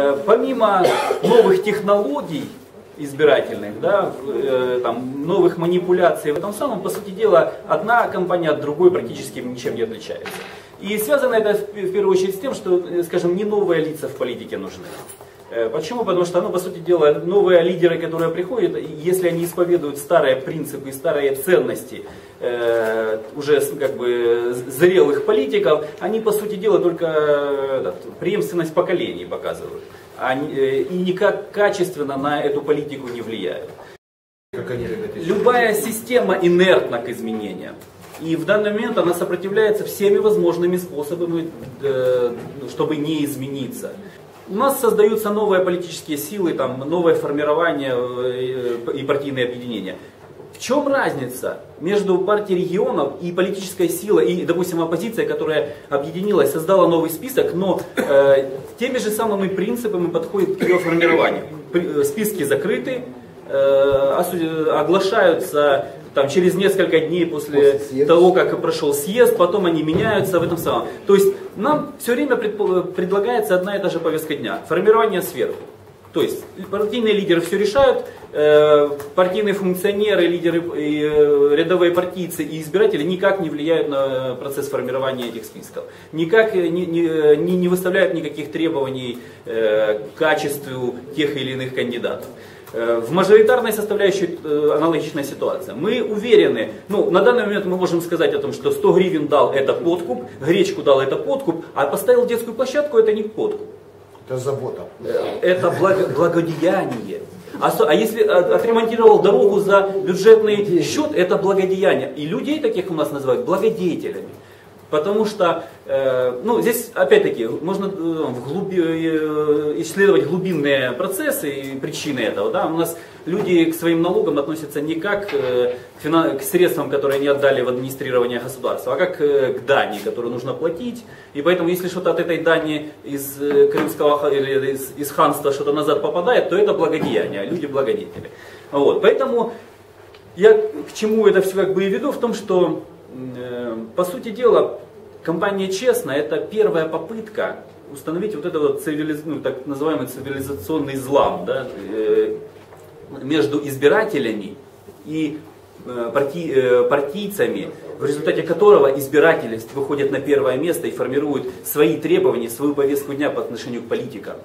Э, помимо новых технологий избирательных, да, э, там, новых манипуляций в этом самом, по сути дела, одна компания от другой практически ничем не отличается. И связано это в первую очередь с тем, что, э, скажем, не новые лица в политике нужны. Э, почему? Потому что, ну, по сути дела, новые лидеры, которые приходят, если они исповедуют старые принципы и старые ценности э, уже как бы зрелых политиков, они, по сути дела, только этот, преемственность поколений показывают. Они, э, и никак качественно на эту политику не влияют. Любая система инертна к изменениям. И в данный момент она сопротивляется всеми возможными способами, э, чтобы не измениться. У нас создаются новые политические силы, там, новое формирование э, и партийные объединения. В чем разница между партией регионов и политической силой, и, допустим, оппозиция, которая объединилась, создала новый список, но э, теми же самыми принципами подходит к ее формированию. Э, списки закрыты, э, оглашаются там, через несколько дней после, после того, как прошел съезд, потом они меняются в этом самом. То есть нам все время предлагается одна и та же повестка дня. Формирование сверху. То есть партийные лидеры все решают, э, партийные функционеры, лидеры, э, рядовые партийцы и избиратели никак не влияют на процесс формирования этих списков. Никак не, не, не выставляют никаких требований э, к качеству тех или иных кандидатов. Э, в мажоритарной составляющей э, аналогичная ситуация. Мы уверены, ну, на данный момент мы можем сказать о том, что 100 гривен дал это подкуп, гречку дал это подкуп, а поставил детскую площадку это не подкуп. Это забота. Э, это благо, благодеяние. А, а если отремонтировал дорогу за бюджетный счет, это благодеяние. И людей таких у нас называют благодетелями. Потому что, э, ну, здесь, опять-таки, можно э, в глуби, э, исследовать глубинные процессы и причины этого. Да? У нас люди к своим налогам относятся не как к, средствам, которые они отдали в администрирование государства, а как к дани, которую нужно платить. И поэтому, если что-то от этой дани из крымского или из, из ханства что-то назад попадает, то это благодеяние, люди благодетели. Вот. Поэтому я к чему это все как бы и веду, в том, что по сути дела, компания «Честно» это первая попытка установить вот этот цивилиз... ну, так называемый цивилизационный злам да, э, между избирателями и э, парти... партийцами, в результате которого избирательность выходит на первое место и формирует свои требования, свою повестку дня по отношению к политикам.